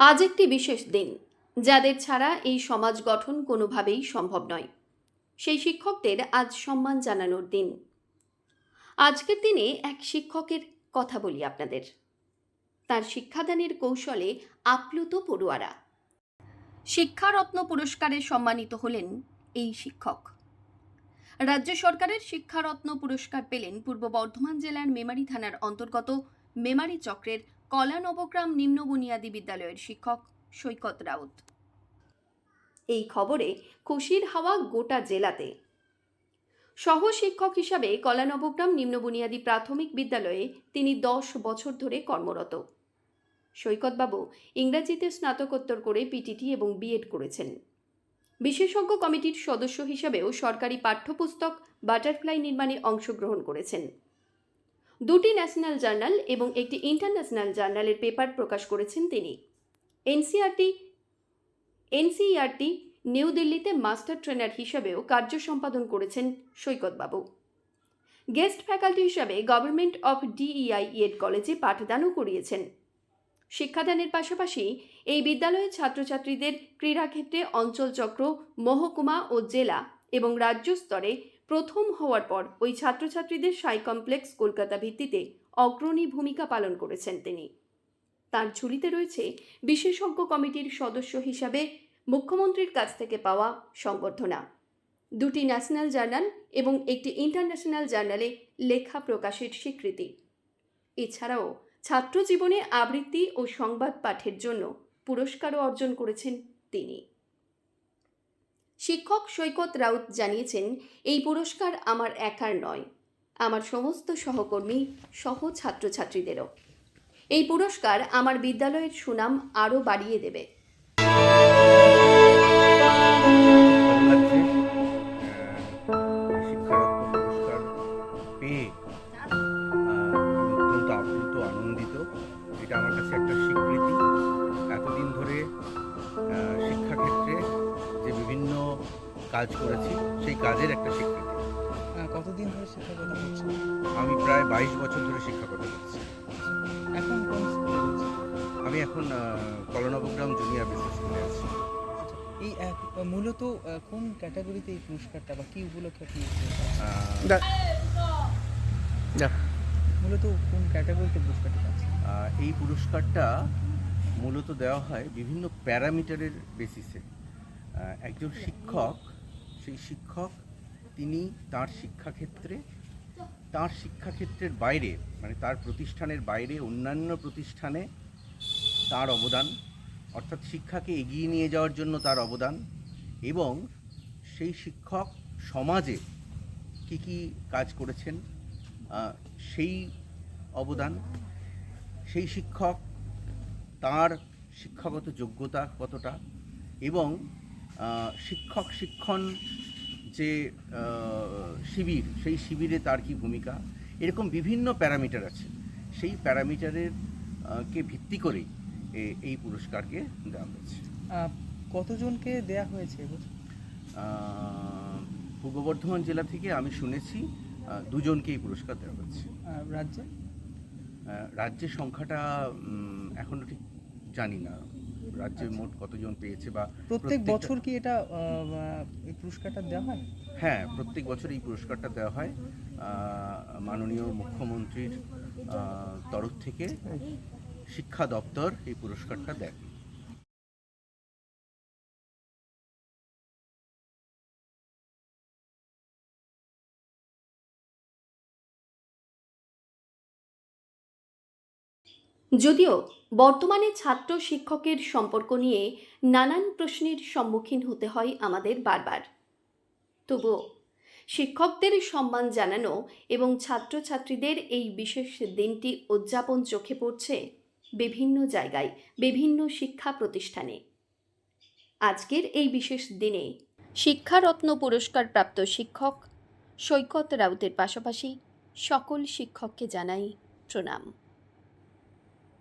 আজ একটি বিশেষ দিন, যাদের ছাড়া এই সমাজ গঠন কোনোভাবেই সম্ভব নয়। সেই শিক্ষকদের আজ সম্মান জানানোর দিন। আজকের দিনে এক শিক্ষকের কথা বলি আপনাদের। তার শিক্ষাদানের কৌশলে আপ্লুত পড়ুয়ারা। শিক্ষারত্ন পুরস্কারে সম্মানিত হলেন এই শিক্ষক। রাজ্য সরকারের শিক্ষারত্ন পুরস্কার পেলেন পূর্ব বর্ধমান জেলার মেমারি থানার অন্তর্গত মেমারি চক্রের কলা নবগ্রাম নিম্ন বুনিয়াদী বিদ্যালয়ের শিক্ষক সৈকত রাউত। এই খবরে খুশির হাওয়া গোটা জেলাতে। সহ শিক্ষক হিসাবে কলা নবগ্রাম নিম্ন বুনিয়াদী প্রাথমিক বিদ্যালয়ে তিনি দশ বছর ধরে কর্মরত। সৈকতবাবু ইংরাজিতে স্নাতকোত্তর করে পিটিটি এবং বিএড করেছেন। বিশেষজ্ঞ কমিটির সদস্য হিসাবেও সরকারি পাঠ্যপুস্তক বাটারফ্লাই নির্মাণে অংশগ্রহণ করেছেন। দুটি ন্যাশনাল জার্নাল এবং একটি ইন্টারন্যাশনাল জার্নালের পেপার প্রকাশ করেছেন তিনি। এনসিআরটি এনসিইআরটি নিউ দিল্লিতে মাস্টার ট্রেনার হিসাবেও কার্য সম্পাদন করেছেন সৈকতবাবু। গেস্ট ফ্যাকাল্টি হিসাবে গভর্নমেন্ট অফ ডিইআই ইএড কলেজে পাঠদানও করিয়েছেন। শিক্ষাদানের পাশাপাশি এই বিদ্যালয়ের ছাত্রছাত্রীদের ক্রীড়াক্ষেত্রে অঞ্চলচক্র, মহকুমা ও জেলা এবং রাজ্য স্তরে প্রথম হওয়ার পর ওই ছাত্রছাত্রীদের সাই কমপ্লেক্স কলকাতা ভিত্তিতে অগ্রণী ভূমিকা পালন করেছেন তিনি। তার ঝুলিতে রয়েছে বিশেষজ্ঞ কমিটির সদস্য হিসাবে মুখ্যমন্ত্রীর কাছ থেকে পাওয়া সংবর্ধনা। দুটি ন্যাশনাল জার্নাল এবং একটি ইন্টারন্যাশনাল জার্নালে লেখা প্রকাশের স্বীকৃতি। এছাড়াও ছাত্র জীবনে আবৃত্তি ও সংবাদ পাঠের জন্য পুরস্কারও অর্জন করেছেন তিনি। শিক্ষক সৈকত রাউত জানিয়েছেন, এই পুরস্কার আমার একার নয়, আমার সমস্ত সহকর্মী, সহ ছাত্রছাত্রীদেরও। এই পুরস্কার আমার বিদ্যালয়ের সুনাম আরও বাড়িয়ে দেবে। কাজ করেছি সেই কাজের একটা স্বীকৃতি। আহ, কতদিন ধরে শিক্ষকতা করছেন? আমি প্রায় বাইশ বছর ধরে শিক্ষকতা করছি। এখন কোন স্কুলে আমি এখন কলনবগ্রাম জুনিয়র বিশেষ স্কুলে আছি। এই এক মূলত কোন ক্যাটাগরিতে এই পুরস্কারটা বা কি উপলক্ষে আপনি এই মূলত কোন ক্যাটাগরিতে পুরস্কারটা পাচ্ছেন? এই পুরস্কারটা মূলত দেওয়া হয় বিভিন্ন প্যারামিটারের বেসিসে একজন শিক্ষক সেই শিক্ষক, তিনি তার শিক্ষাক্ষেত্রে, তার শিক্ষাক্ষেত্রের বাইরে মানে তার প্রতিষ্ঠানের বাইরে, অন্যান্য প্রতিষ্ঠানে তার অবদান, অর্থাৎ শিক্ষাকে এগিয়ে নিয়ে যাওয়ার জন্য তার অবদান এবং সেই শিক্ষক সমাজে কী কী কাজ করেছেন সেই অবদান, সেই শিক্ষক, তার শিক্ষাগত যোগ্যতা কতটা এবং শিক্ষক শিক্ষণ যে শিবির সেই শিবিরে তার কি ভূমিকা? এরকম বিভিন্ন প্যারামিটার আছে। সেই প্যারামিটারের কে ভিত্তি করেই এই পুরস্কারকে দেওয়া হয়েছে। কতজনকে দেয়া হয়েছে পূর্ব বর্ধমান জেলা থেকে আমি শুনেছি দুজনকে এই পুরস্কার দেওয়া হয়েছে। রাজ্যে? রাজ্যের সংখ্যাটা উম, এখনও ঠিক জানি না। রাজ্যে মোট কতজন পেয়েছে বা প্রত্যেক বছর কি এটা এই পুরস্কারটা দেওয়া হয়? হ্যাঁ প্রত্যেক বছর এই পুরস্কারটা দেওয়া হয়। মাননীয় মুখ্যমন্ত্রীর তরফ থেকে শিক্ষা দপ্তর এই পুরস্কারটা দেয়। যদিও বর্তমানে ছাত্র শিক্ষকের সম্পর্ক নিয়ে নানান প্রশ্নের সম্মুখীন হতে হয় আমাদের বারবার। তবুও শিক্ষকদের সম্মান জানানো এবং ছাত্রছাত্রীদের এই বিশেষ দিনটি উদযাপন চোখে পড়ছে বিভিন্ন জায়গায়, বিভিন্ন শিক্ষা প্রতিষ্ঠানে। আজকের এই বিশেষ দিনে শিক্ষারত্ন পুরস্কার প্রাপ্ত শিক্ষক সৈকত রাউতের পাশাপাশি সকল শিক্ষককে জানাই প্রণাম।